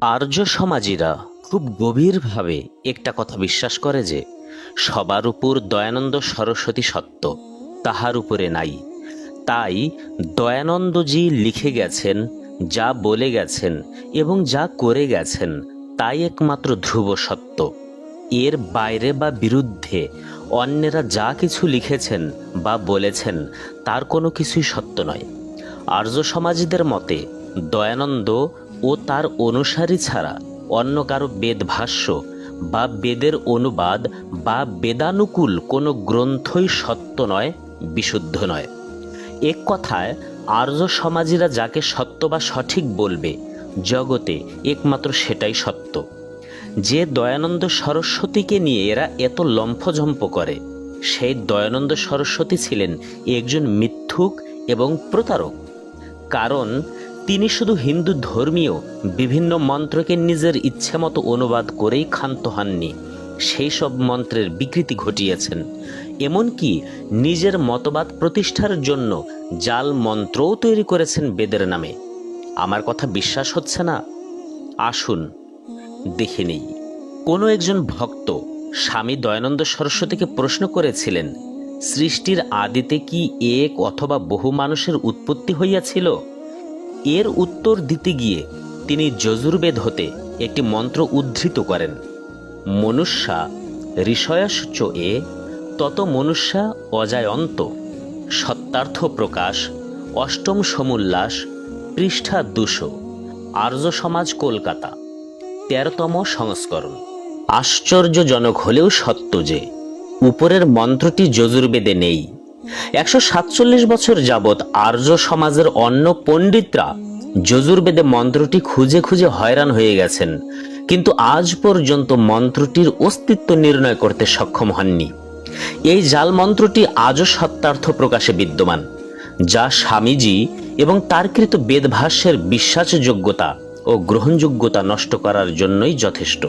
আর্য সমাজীরা খুব গভীরভাবে একটা কথা বিশ্বাস করে যে সবার উপর দয়ানন্দ সরস্বতী সত্য, তাহার উপরে নাই। তাই দয়ানন্দজি লিখে গেছেন, যা বলে গেছেন এবং যা করে গেছেন তাই একমাত্র ধ্রুব সত্য। এর বাইরে বা বিরুদ্ধে অন্যেরা যা কিছু লিখেছেন বা বলেছেন তার কোনো কিছুই সত্য নয়। আর্য সমাজীদের মতে দয়ানন্দ ও তার অনুসারী ছাড়া অন্য কারও বেদভাষ্য বা বেদের অনুবাদ বা বেদানুকূল কোনো গ্রন্থই সত্য নয়, বিশুদ্ধ নয়। এক কথায় আর্য সমাজীরা যাকে সত্য বা সঠিক বলবে, জগতে একমাত্র সেটাই সত্য। যে দয়ানন্দ সরস্বতীকে নিয়ে এরা এত লম্ফঝম্প করে, সেই দয়ানন্দ সরস্বতী ছিলেন একজন মিথ্যুক এবং প্রতারক। কারণ তিনি শুধু হিন্দু ধর্মীয় বিভিন্ন মন্ত্রকে নিজের ইচ্ছে মতো অনুবাদ করেই ক্ষান্ত হননি। সেই সব মন্ত্রের বিকৃতি ঘটিয়েছেন। এমনকি নিজের মতবাদ প্রতিষ্ঠার জন্য জাল মন্ত্রও তৈরি করেছেন বেদের নামে। আমার কথা বিশ্বাস হচ্ছে না? আসুন, দেখে নেই। কোনো একজন ভক্ত স্বামী দয়ানন্দ সরস্বতীকে প্রশ্ন করেছিলেন, সৃষ্টির আদিতে কি এক অথবা বহু মানুষের উৎপত্তি হইয়াছিল? এর উত্তর দিতে গিয়ে তিনি যজুর্বেদ হতে একটি মন্ত্র উদ্ধৃত করেন। মনুষ্যা ঋষয়াশ্চ এ, তত মনুষ্যা অজায়ন্ত সত্যার্থ প্রকাশ, অষ্টম সমুল্লাস, পৃষ্ঠা দুশো, আর্য সমাজ কলকাতা, তেরোতম সংস্করণ। আশ্চর্যজনক হলেও সত্য যে, উপরের মন্ত্রটি যজুর্বেদে নেই। একশো সাতচল্লিশ বছর যাবৎ আর্য সমাজের অন্য পণ্ডিতরা যজুর্বেদে মন্ত্রটি খুঁজে খুঁজে হয়রান হয়ে গেছেন, কিন্তু আজ পর্যন্ত মন্ত্রটির অস্তিত্ব নির্ণয় করতে সক্ষম হননি। এই জাল মন্ত্রটি আজও সত্যার্থ প্রকাশে বিদ্যমান, যা স্বামীজি এবং তার কৃত বেদভাষ্যের বিশ্বাসযোগ্যতা ও গ্রহণযোগ্যতা নষ্ট করার জন্যই যথেষ্ট।